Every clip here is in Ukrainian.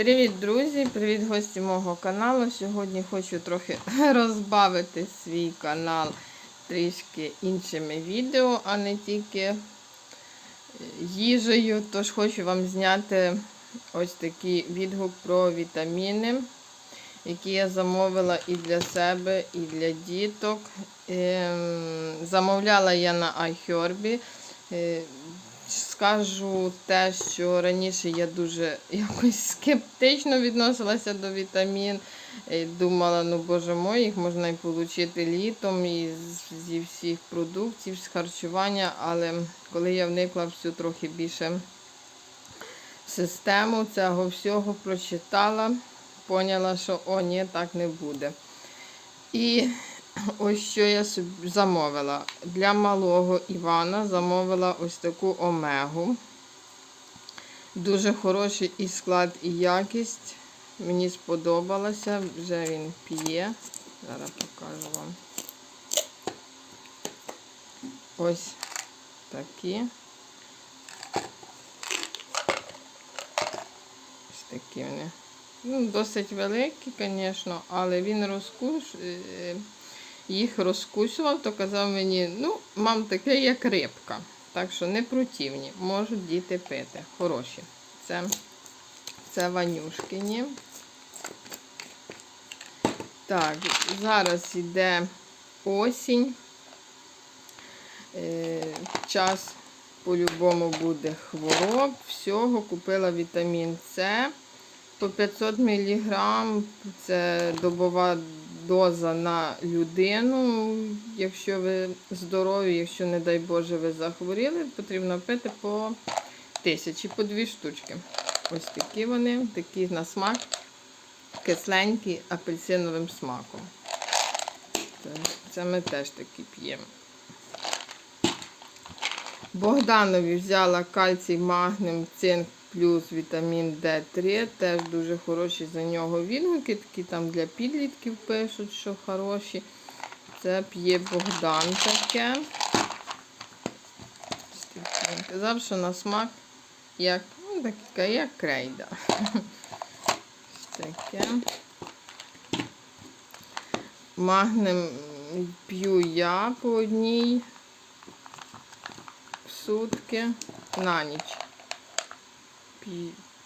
Привіт, друзі! Привіт, гості мого каналу. Сьогодні хочу трохи розбавити свій канал трішки іншими відео, а не тільки е, їжею. Тож хочу вам зняти ось такий відгук про вітаміни, які я замовила і для себе, і для діток. Ем, Замовляла я на iHerb. Скажу те, що раніше я дуже якось скептично відносилася до вітамін. Думала, ну боже мой, їх можна і отримати літом і зі всіх продуктів, з харчування. Але коли я вникла всю трохи більше систему цього всього, прочитала, поняла, що о, ні, так не буде. І ось що я замовила. Для малого Івана замовила ось таку омегу. Дуже хороший і склад, і якість. Мені сподобалося, вже він п'є. Зараз покажу вам. Ось такі. Ось такі вони. Ну, досить великі, звісно, але він розкуш, е, їх розкусував, то казав мені, ну, мам, таке як рибка. Так що не противні, можуть діти пити. Хороші. Це, це ванюшкині. Так, зараз йде осінь. Е, час по-любому буде хвороб. Всього купила вітамін С по 500 мг. Це добова доза на людину. Якщо ви здорові, якщо, не дай Боже, ви захворіли, потрібно пити по тисячі, по дві штучки. Ось такі вони, такі на смак, кисленькі апельсиновим смаком. Це- ми теж такі п'ємо. Богданові взяла кальцій, магнем, цинк плюс вітамін Д3. Теж дуже хороші за нього відгуки. Такі там для підлітків пишуть, що хороші. Це п'є Богдан таке. Казав, що на смак як, ну, таке, як крейда. Таке. Магнем п'ю я по одній сутки на ніч.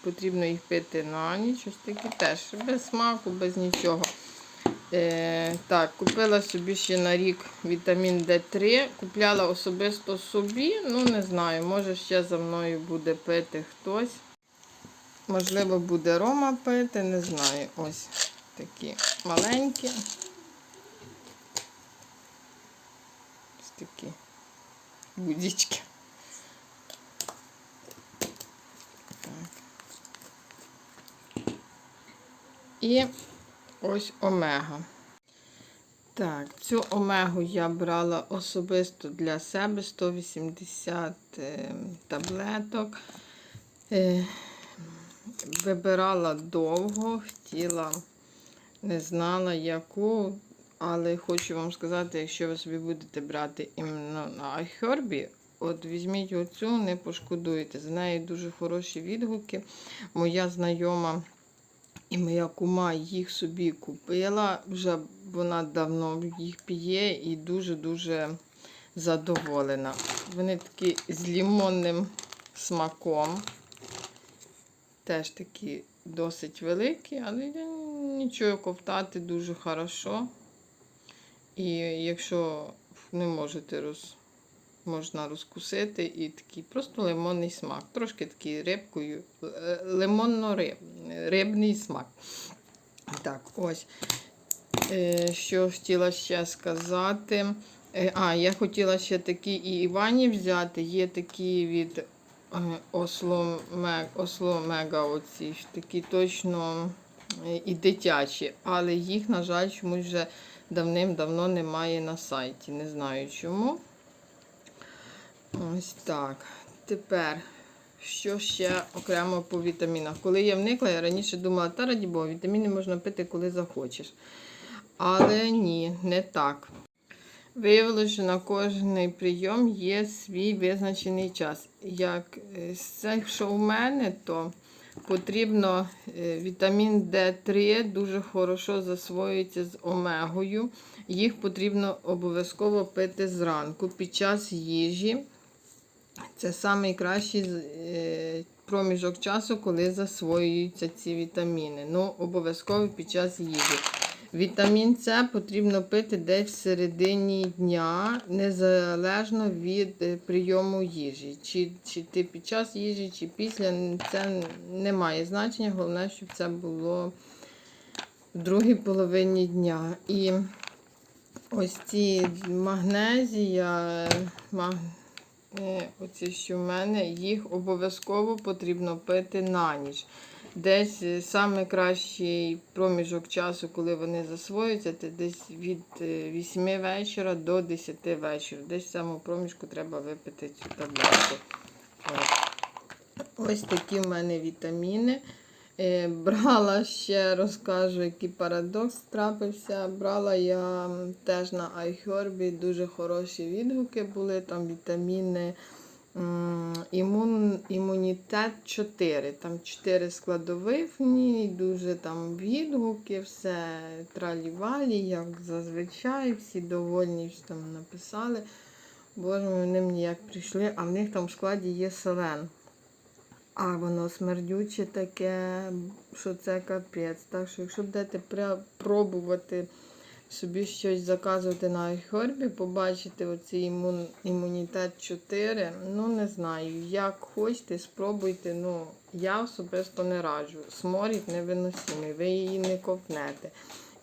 Потрібно їх пити на ніч. Ось такі теж без смаку, без нічого. Е, так, купила собі ще на рік вітамін Д3. Купляла особисто собі. Ну, не знаю, може ще за мною буде пити хтось. Можливо, буде Рома пити, не знаю. Ось такі маленькі. Ось такі будічки. І ось омега. Так, цю омегу я брала особисто для себе 180 е, таблеток. Е, Вибирала довго, хотіла, не знала яку, але хочу вам сказати, якщо ви собі будете брати іменно на iHerb, от візьміть оцю, не пошкодуєте. З неї дуже хороші відгуки. Моя знайома і моя кума їх собі купила. Вже вона давно їх п'є і дуже-дуже задоволена. Вони такі з лімонним смаком. Теж такі досить великі, але нічого ковтати дуже хорошо. І якщо не можете роз, можна розкусити і такий просто лимонний смак. Трошки такий рибкою, е, лимонно-рибний смак. Так, ось. Е, Що хотіла ще сказати. Е, А, я хотіла ще такі і Івані взяти. Є такі від е, Осло, Мега, оці такі точно е, і дитячі, але їх, на жаль, чомусь вже давним-давно немає на сайті. Не знаю чому. Ось так. Тепер, що ще окремо по вітамінах? Коли я вникла, я раніше думала, та раді Бога, вітаміни можна пити, коли захочеш. Але ні, не так. Виявилося, що на кожний прийом є свій визначений час. Як е, цих, що у мене, то Потрібно е, вітамін D3 дуже хорошо засвоюється з омегою. Їх потрібно обов'язково пити зранку під час їжі. Це найкращий е, проміжок часу, коли засвоюються ці вітаміни. Ну, обов'язково під час їжі. Вітамін С потрібно пити десь в середині дня, незалежно від е, прийому їжі. Чи, чи ти під час їжі, чи після, це не має значення. Головне, щоб це було в другій половині дня. І ось ці магнезія, маг... е, оці, що в мене, їх обов'язково потрібно пити на ніч. Десь найкращий кращий проміжок часу, коли вони засвоюються, це десь від е, 8 вечора до 10 вечора. Десь цьому проміжку треба випити цю таблетку. Ось такі в мене вітаміни. Е, Брала ще розкажу, який парадокс трапився. Брала я теж на iHerb, дуже хороші відгуки були. Там вітаміни імун, імунітет 4. Там 4 складових в ній, дуже там відгуки, все тралівалі, як зазвичай, всі довольні що там написали. Боже вони мені як прийшли, а в них там в складі є селен. А воно смердюче таке, що це капець. Так що, якщо будете пробувати собі щось заказувати на iHerb, побачите оцей імун, імунітет 4, ну не знаю, як хочете, спробуйте. Ну, я особисто не раджу. Сморід невиносимий, ви її не ковтнете.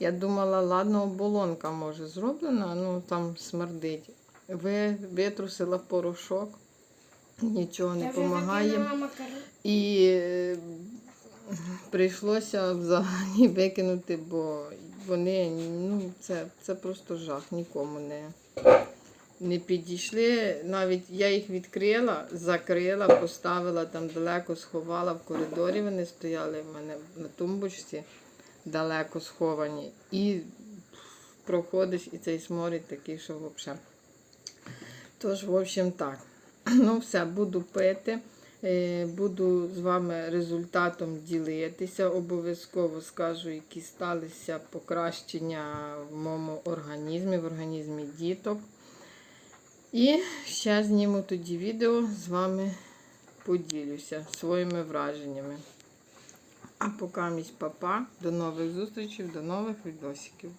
Я думала, ладно, оболонка може зроблена, ну там смердить. Ви витрусила порошок, нічого не допомагає. І е, прийшлося взагалі викинути, бо вони ну, це, це просто жах, нікому не, не підійшли. Навіть я їх відкрила, закрила, поставила там далеко, сховала в коридорі. Вони стояли в мене на тумбочці, далеко сховані. І проходиш, і цей сморід такий, що взагалі. Тож, в общем, так. Ну, все, буду пити. Е, Буду з вами результатом ділитися. Обов'язково скажу, які сталися покращення в моєму організмі, в організмі діток. І ще зніму тоді відео, з вами поділюся своїми враженнями. А поки місь папа. До нових зустрічей, до нових відосиків.